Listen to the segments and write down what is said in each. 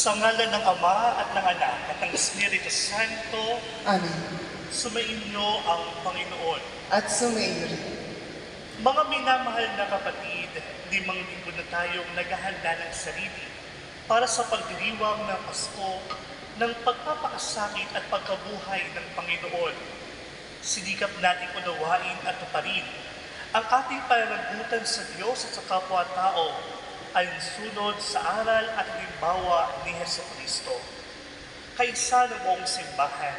Sa ngalan ng Ama at ng Anak at ng Espiritu Santo, Amen. sumainyo ang Panginoon. At rin. Mga minamahal na kapatid, limang linggo na tayong naghahanda ng sarili para sa pagdiriwang ng Pasko ng pagpapakasakit at pagkabuhay ng Panginoon. Sinikap natin unawain at tuparin ang ating pananagutan sa Diyos at sa kapwa-tao ay sunod sa aral at halimbawa ni Heso Kristo. Kaisa ng simbahan,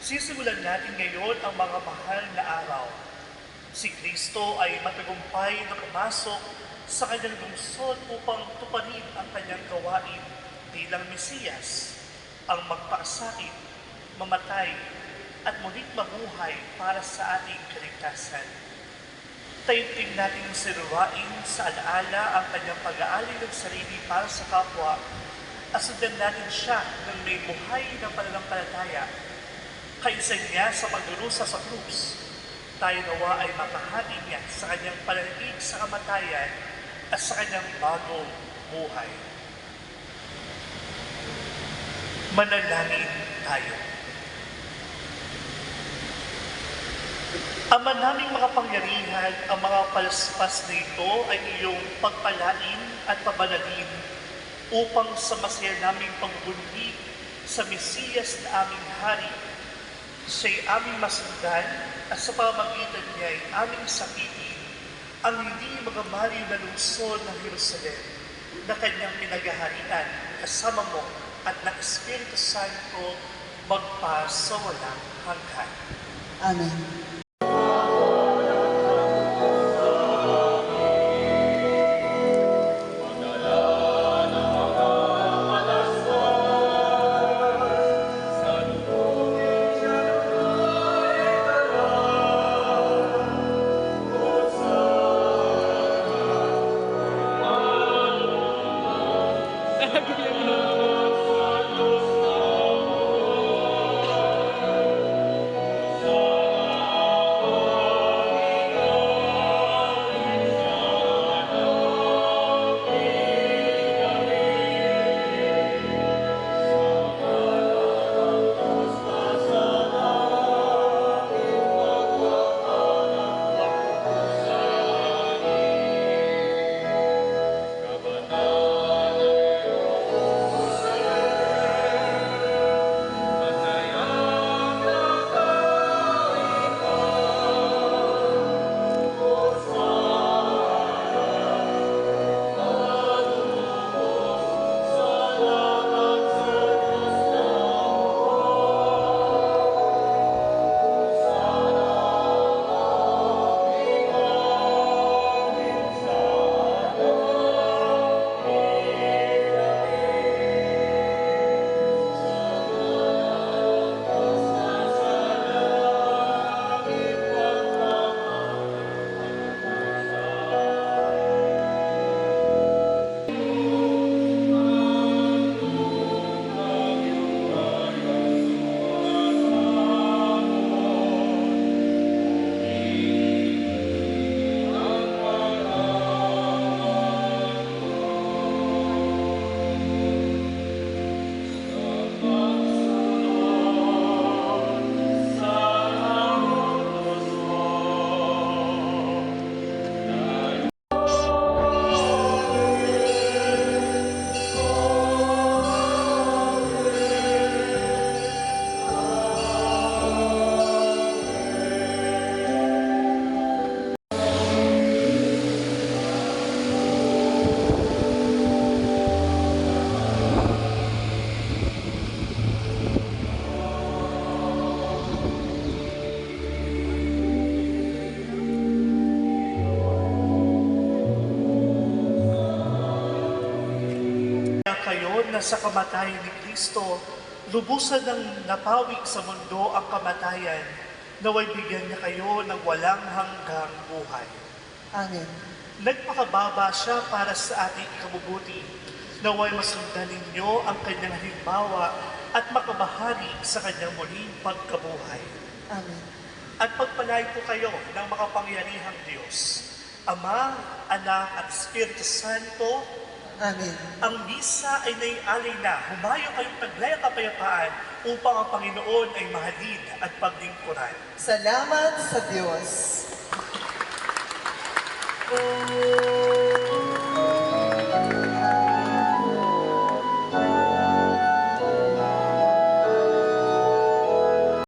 sisimulan natin ngayon ang mga mahal na araw Si Kristo ay matagumpay na pumasok sa kanyang lungsod upang tuparin ang kanyang gawain bilang Mesiyas, ang magpakasakit, mamatay, at muling mabuhay para sa ating kaligtasan. Tayo-ting natin sinuwain sa alaala ang kanyang pag-aali ng sarili para sa kapwa at sundan natin siya ng may buhay ng pananampalataya kaisa niya sa pagdurusa sa krus tayo nawa ay makahati niya sa kanyang palalig sa kamatayan at sa kanyang bagong buhay. Manalangin tayo. Ama naming mga pangyarihan, ang mga palaspas na ito ay iyong pagpalain at pabanalin upang sa masaya naming pagbunyi sa Mesiyas na aming Hari siya'y aming masundan at sa pamagitan niya ay aming sakitin ang hindi magamaliw na lungsod ng Jerusalem na kanyang pinagaharian kasama mo at ng Espiritu Santo magpa sa walang hanggan. Amen. Na sa kamatayan ni Kristo, lubusan ng napawig sa mundo ang kamatayan, naway bigyan niya kayo ng walang hanggang buhay. Amen. Nagpakababa siya para sa ating ikabubuti. Naway masundan ninyo ang kanyang halimbawa at makabahari sa kanyang muling pagkabuhay. Amen. At pagpalain po kayo ng makapangyarihang Diyos, Ama, Anak at Espiritu Santo, Amen. Ang misa ay naialay na, humayo kayong taglayang kapayapaan upang ang Panginoon ay mahalin at paglingkuran. Salamat sa Diyos.